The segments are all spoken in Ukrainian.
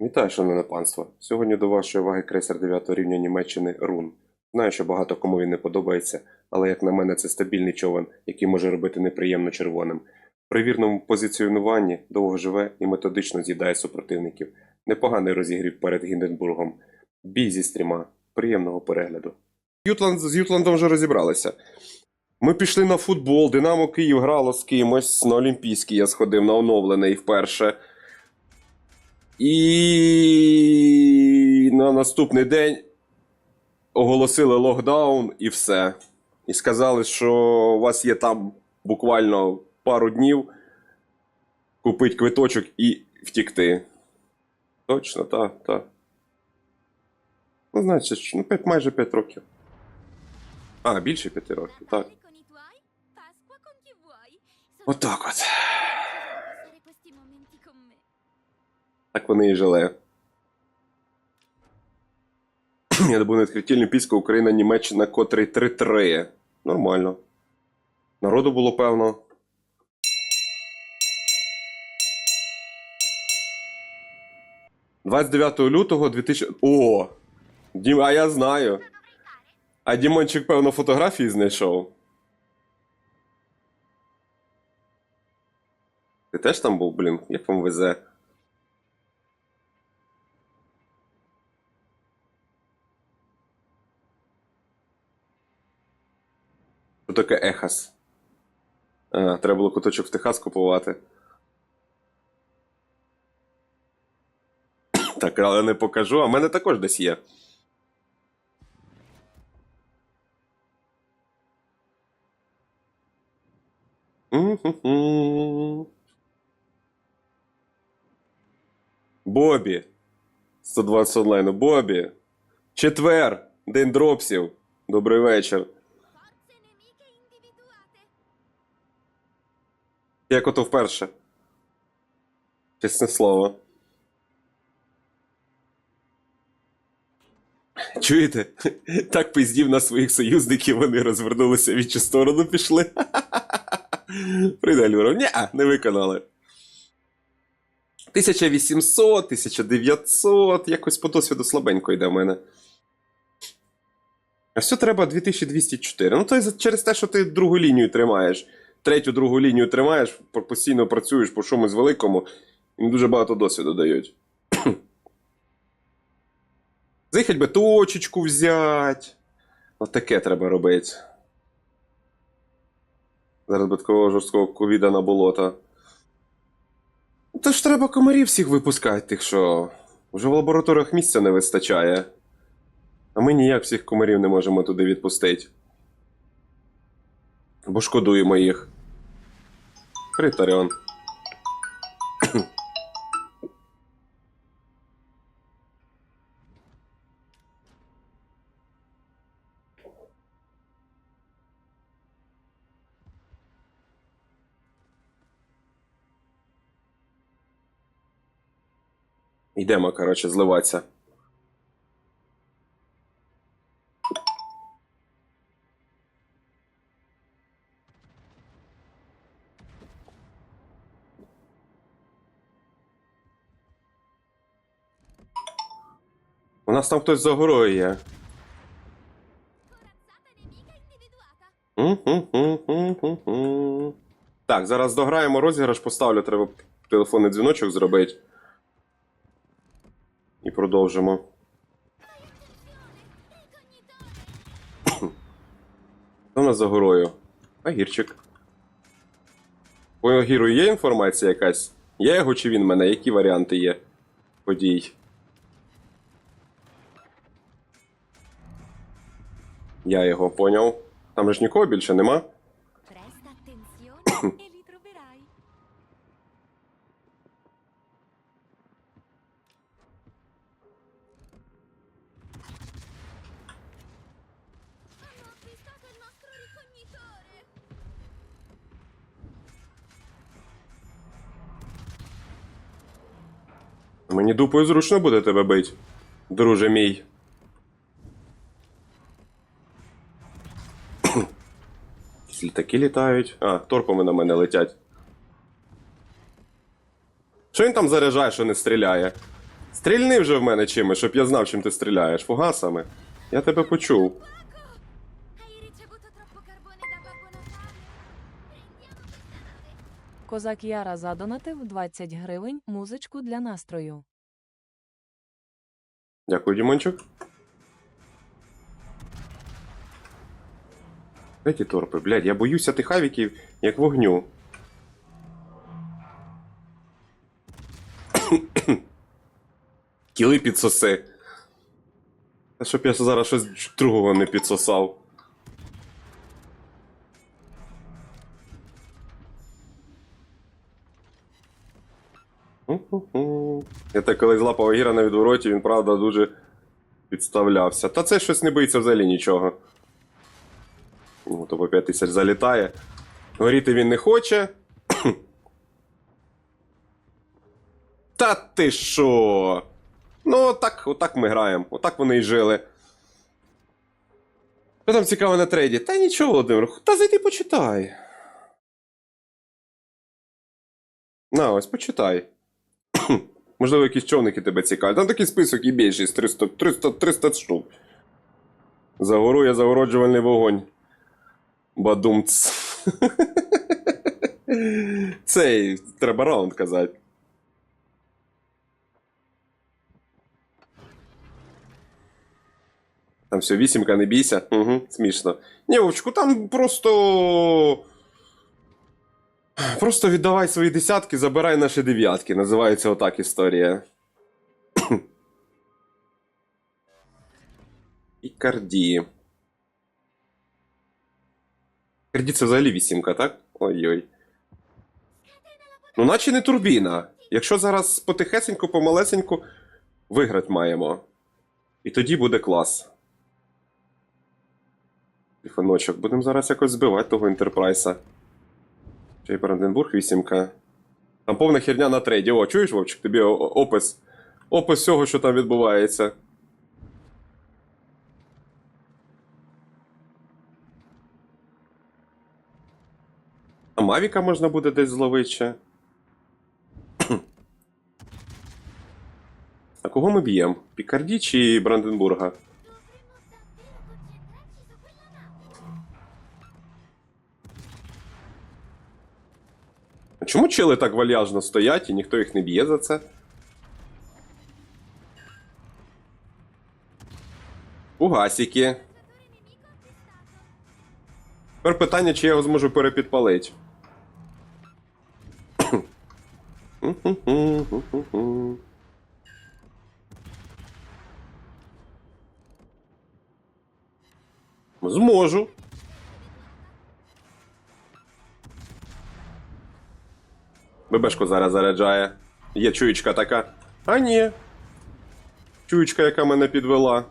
Вітаю, шановне панство. Сьогодні до вашої уваги крейсер 9 рівня Німеччини Рун. Знаю, що багато кому він не подобається, але як на мене, це стабільний човен, який може робити неприємно червоним. При вірному позиціонуванні довго живе і методично з'їдає супротивників. Непоганий розігрів перед Гінденбургом. Бій зі стріма. Приємного перегляду. Ютланд, з Ютландом вже розібралися. Ми пішли на футбол, Динамо Київ грало з кимось, на Олімпійський я сходив на оновлений вперше. І на наступний день оголосили локдаун і все. І сказали, що у вас є там буквально пару днів купити квиточок і втікти. Точно, так, так. Ну, значить, ну, майже 5 років. А, більше 5 років, так. con i Так вони і жили. Я добув відкритті Олімпійська Україна, Німеччина, котрий 3-3. Нормально. Народу було певно. «29 лютого 2000... О! Дім... А я знаю. А Дімончик, певно, фотографії знайшов. Ти теж там був, блін? Як вам везе? Таке Ехас? А, треба було куточок в Техас купувати. Так, але не покажу, а в мене також десь є. Бобі. 120 онлайну. Бобі. Четвер. День дропсів. Добрий вечір. Як ото вперше. Чесне слово. Чуєте? Так пиздів на своїх союзників, вони розвернулися в іншу сторону пішли. Прийде Люров. Ні, не виконали. 1800, 1900, якось по досвіду слабенько йде в мене. А все треба 2204. Ну, то через те, що ти другу лінію тримаєш. Третю другу лінію тримаєш, постійно працюєш по чомусь великому, їм дуже багато досвіду дають. Заїхать би точечку взять. От таке треба робити. Зараз би такого жорсткого ковіда на болото. Та ж треба комарів всіх випускати, тих, що вже в лабораторіях місця не вистачає. А ми ніяк всіх комарів не можемо туди відпустити. Бо шкодуємо їх. Притаріон. Йдемо, коротше, зливатися. Нас там хтось за горою є. Так, зараз дограємо розіграш, поставлю, треба телефонний дзвіночок зробити. І продовжимо. Хто нас за горою? Агірчик. По Агіру є інформація якась? Я його чи він мене? Які варіанти є подій? Я його поняв. Там ж нікого більше нема. Мені дупою зручно буде тебе бить, друже мій. Літаки літають. А, торпами на мене летять. Що він там заряджає, що не стріляє? Стрільни вже в мене чимось, щоб я знав, чим ти стріляєш. Фугасами. Я тебе почув. Козак Яра задонатив 20 гривень музичку для настрою. Дякую, Дімончик. Ті торпи, блядь, я боюся тих авіків, як вогню. Кіли підсоси. Та щоб я зараз щось другого не підсосав. Я так коли злапав Агіра на відвороті, він правда дуже підставлявся. Та це щось не боїться взагалі нічого. Ну, то по 5 тисяч залітає. Горіти він не хоче. Та ти що? Ну, отак, отак ми граємо. Отак вони і жили. Що там цікаво на трейді? Та нічого, Володимир, та зайди почитай. На, ось почитай. Можливо, якісь човники тебе цікавлять. Там такий список і більшість 300, 300, 300 штук. Загорує загороджувальний вогонь. Бадумц. Цей треба раунд казати. Там все, вісімка, не бійся. Угу, смішно. Ні, Вовчику, там просто. Просто віддавай свої десятки, забирай наші дев'ятки. Називається отак історія. Ікарді. Ікарді взагалі вісімка, так? Ой-ой. Ну, наче не турбіна. Якщо зараз потихесеньку, помалесеньку виграти маємо. І тоді буде клас. Телефоночок. Будемо зараз якось збивати того інтерпрайса. Ще й Бранденбург вісімка. Там повна херня на трейді. О, чуєш, Вовчик, тобі опис. Опис всього, що там відбувається. Мавіка можна буде десь зловити ще. А кого ми б'ємо? Пікарді чи Бранденбурга? А Чому чели так вальяжно стоять і ніхто їх не б'є за це? Угасіки. Тепер питання, чи я його зможу перепідпалити. Зможу. Бебешку зараз заряджає. Є чуєчка така. А ні. Чуєчка, яка мене підвела.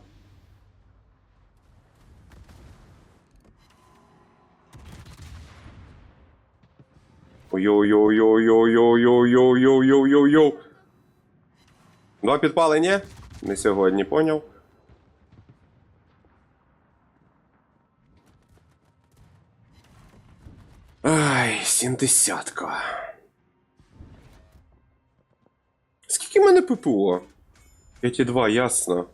Два підпали, ні? Не сьогодні, поняв? Ай, сімдесятка. Скільки в мене ППО? 5,2, ясно.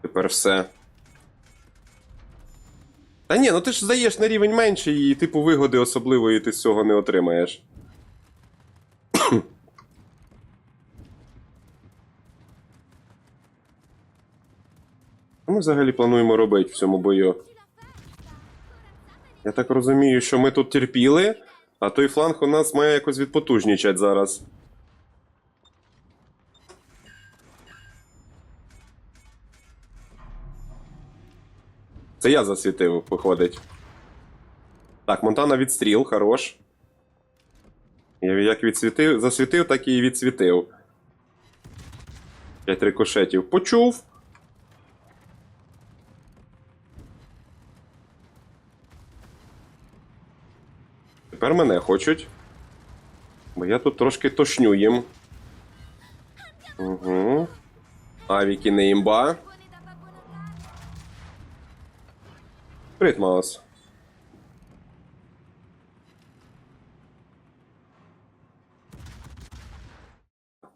Тепер все. Та ні, ну ти ж здаєш на рівень менший і типу вигоди особливої ти з цього не отримаєш. Що ми взагалі плануємо робити в цьому бою? Я так розумію, що ми тут терпіли, а той фланг у нас має якось відпотужнічати зараз. Це я засвітив, виходить. Так, Монтана відстріл, хорош. Я як відсвітив, засвітив, так і відсвітив. П'ять рикошетів. Почув. Тепер мене хочуть. Бо я тут трошки тошню їм. Угу. Авіки не імба. Привіт, Маус.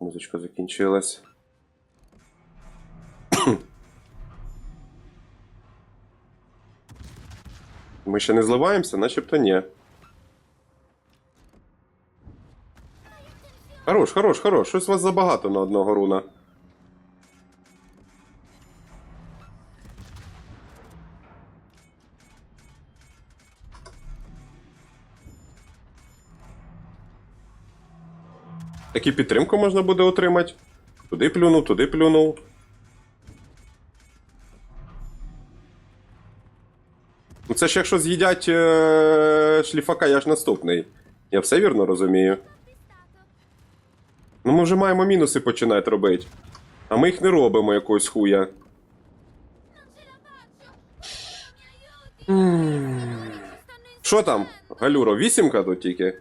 Музичка закінчилась. Ми ще не зливаємося, начебто ні. Хорош, хорош, хорош. Щось у вас забагато на одного руна. Такі підтримку можна буде отримати. Туди плюнув, туди плюнув. Ну це ж якщо з'їдять е- шліфака, я ж наступний. Я все вірно розумію. Ну ми вже маємо мінуси починати робити. А ми їх не робимо якогось хуя. Що там, Галюро, вісімка тут тільки?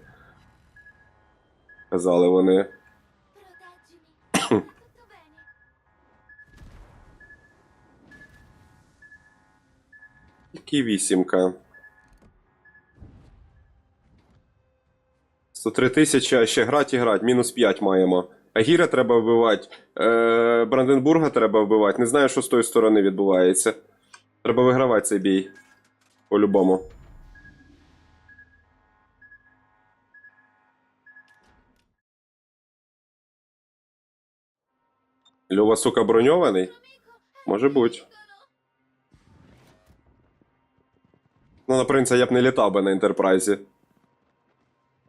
Казали вони. Тільки вісімка. 103 тисячі, а ще грать і грать, мінус 5 маємо. Агіра треба вбивати, е, Бранденбурга треба вбивати. Не знаю, що з тої сторони відбувається. Треба вигравати цей бій. По-любому. Льова, сука, броньований? Може бути. Ну, на принца я б не літав би на інтерпрайзі.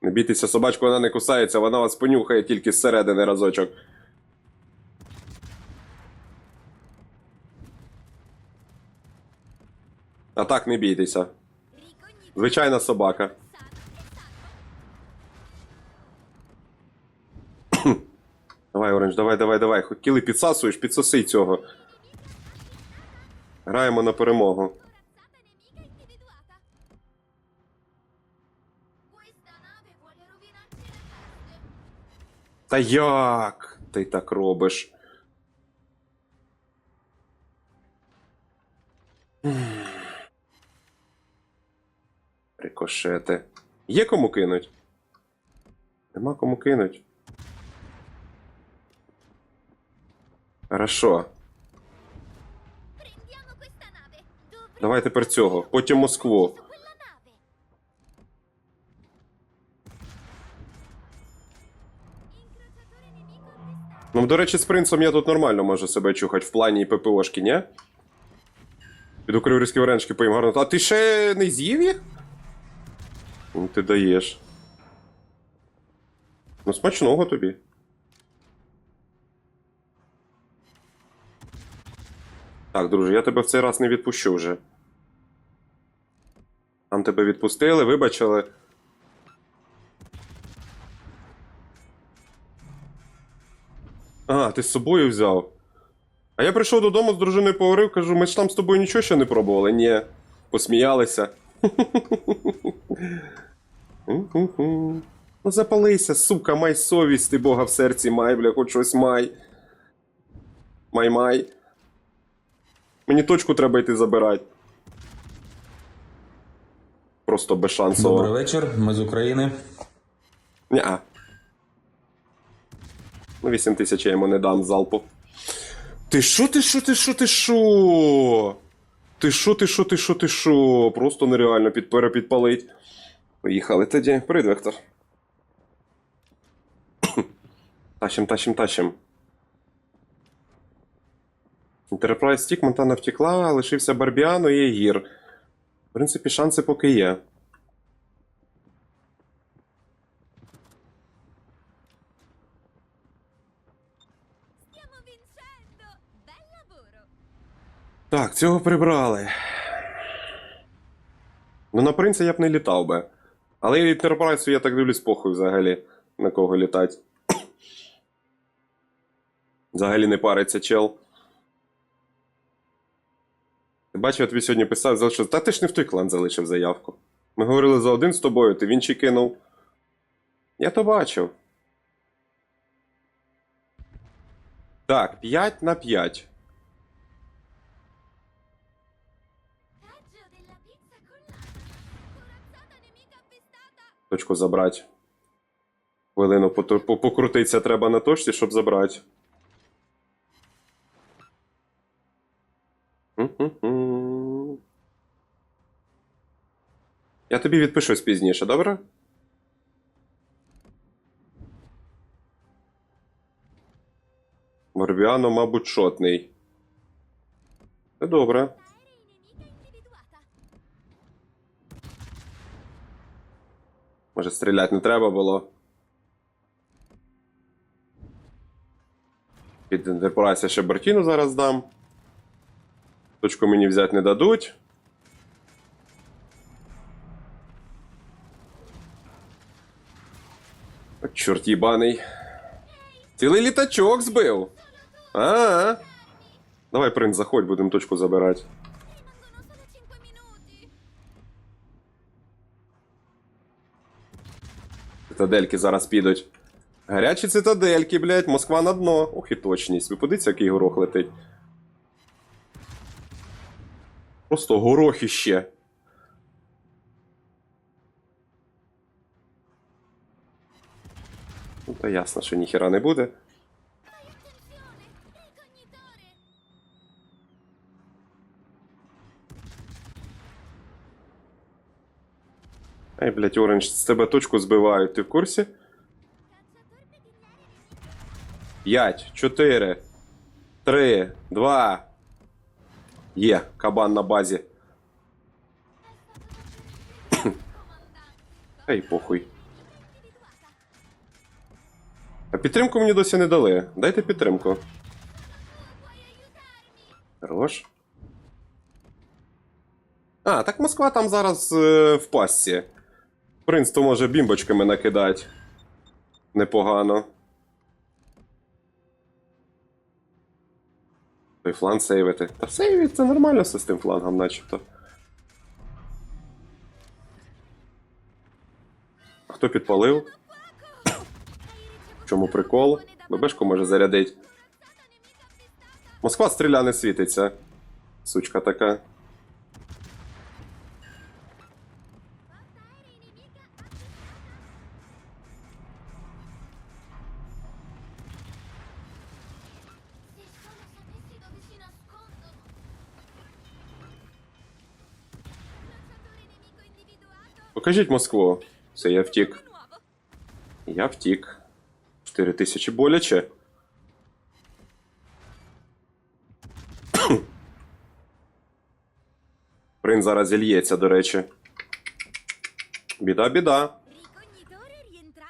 Не бійтеся, собачку вона не кусається, вона вас понюхає тільки зсередини разочок. А так не бійтеся. Звичайна собака. Давай, Оранж, давай, давай, давай. Хотіли підсасуєш, підсоси цього. Граємо на перемогу. Та як? Ти так робиш? Рикошети. Є кому кинуть? Нема кому кинуть. Хорошо. Давай тепер цього. Потім Москву. До речі, з принцем я тут нормально можу себе чухати в плані ППОшки, ні? Піду криворізькі варенички поїм гарно. А ти ще не з'їв їх? Ну, ти даєш. Ну, смачного тобі. Так, друже, я тебе в цей раз не відпущу вже. Там тебе відпустили, вибачили. А, ти з собою взяв. А я прийшов додому з дружиною поговорив, кажу, ми ж там з тобою нічого ще не пробували. Ні. Посміялися. Ну запалися, сука, май совість, ти Бога в серці май, бля, хоч щось май. Май-май. Мені точку треба йти забирати. Просто безшансово. Добрий вечір, ми з України. Ня. Ну, 8 тисяч я йому не дам залпу. Ти що, ти що, ти що, ти що? Ти що, ти що, ти що, ти що? Просто нереально під перепідпалить. Поїхали тоді. Привіт, Вектор. Тащим, тащим, тащим. Enterprise Стік, Монтана втекла, лишився Барбіано і Егір. В принципі, шанси поки є. Так, цього прибрали. Ну, на принца я б не літав би. Але інтерпрайсу, я так дивлюсь, похуй взагалі, на кого літати. Взагалі не париться чел. Ти бачив, я тобі сьогодні писав, залишив. Та ти ж не в той клан залишив заявку. Ми говорили за один з тобою, ти в інший кинув. Я то бачив. Так, 5 на 5. Точку забрати. Хвилину покрутитися треба на точці, щоб забрати. Я тобі відпишусь пізніше, добре? Морбіано, мабуть, шотний. Це добре. Може, стріляти не треба було. Під інтерпорація ще Бартіну зараз дам. Точку мені взяти не дадуть. От Чорт їбаний. Цілий літачок збив. А. Давай, принц, заходь, будемо точку забирати. Цитадельки зараз підуть. Гарячі цитадельки, блядь, Москва на дно. Ох і точність. Ви подивіться, який горох летить. Просто горохіще. Ну, та ясно, що ніхера не буде. Ай, блядь, Оранж, з тебе точку збивають, ти в курсі? Cacciatorpe di nemica. 5, 4, 3, 2. Є, кабан на базі. Ей, похуй. А підтримку мені досі не дали. Дайте підтримку. Хорош. А, так Москва там зараз е, в пастці. Принц то може бімбочками накидати. Непогано. Той фланг сейвити. Та сейвить це нормально все з тим флангом, начебто. А хто підпалив? В чому прикол? ББшку може avvistata! Москва стріля не світиться. Сучка така. Покажіть Москву. Все, я втік. Я втік. 4 тисячі боляче. Принц зараз зільється, до речі. Біда, біда.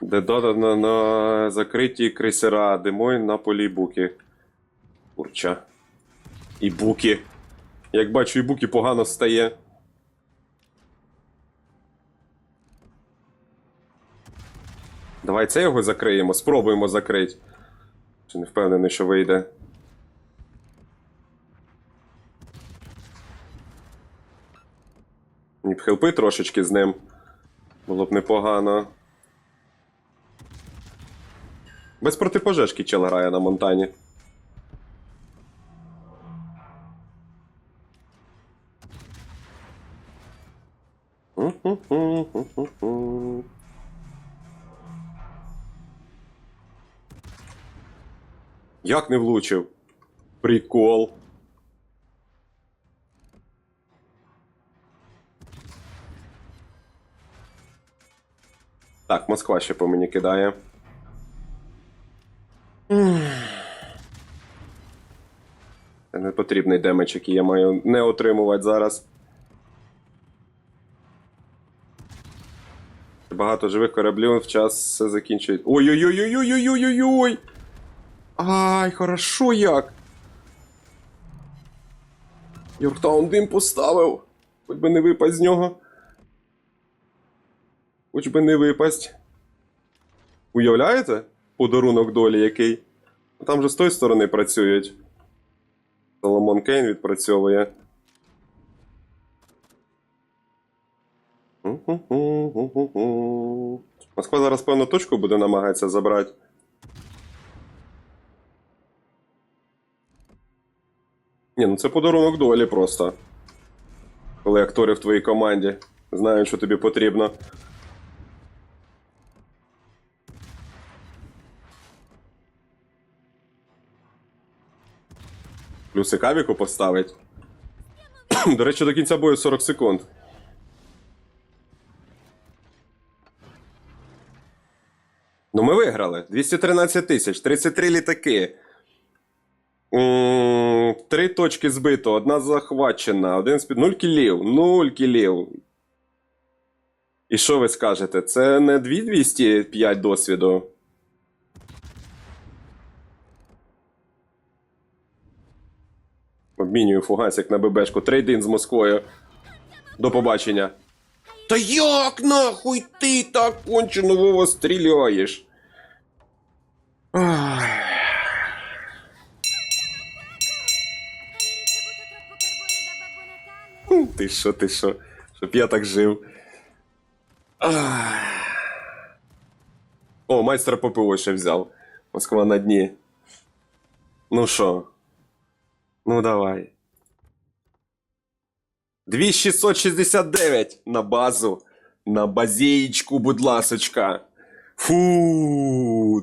Де дода на, закриті крейсера Демой на полі буки. Курча. І буки. Як бачу, і буки погано стає. Давай це його закриємо, спробуємо закрити. Чи не впевнений, що вийде. Мені хелпи трошечки з ним. Було б непогано. Без протипожежки чел грає на монтані. Як не влучив? Прикол. Так, Москва ще по мені кидає. Це не потрібний демедж, який я маю не отримувати зараз. Багато живих кораблів в час все закінчують. Ой-ой-ой-ой-ой-ой-ой-ой! Ай, хорошо як! Йорктаун дим поставив! Хоч би не випасть з нього. Хоч би не випасть. Уявляєте? Подарунок долі який? Там же з тої сторони працюють. Соломон Кейн відпрацьовує. Москва зараз певно точку буде намагатися забрати. Ні, ну це подарунок долі просто. Коли актори в твоїй команді знають, що тобі потрібно. Плюси кавіку поставить. До речі, до кінця бою 40 секунд. Ну, ми виграли. 213 тисяч, 33 літаки. Три точки збито, одна захвачена, один спід. Нуль кілів, нуль кілів. І що ви скажете? Це не 2205 досвіду. Обмінюю фугасик на ББшку. Трейдин з Москвою. До побачення. Та як нахуй ти так кончено Вова стріляєш? Ти що, ти що? Щоб я так жив. О, майстра ППО ще взяв. Москва на дні. Ну що? Ну давай. 2669 на базу. На базеєчку, будь ласочка. Фу,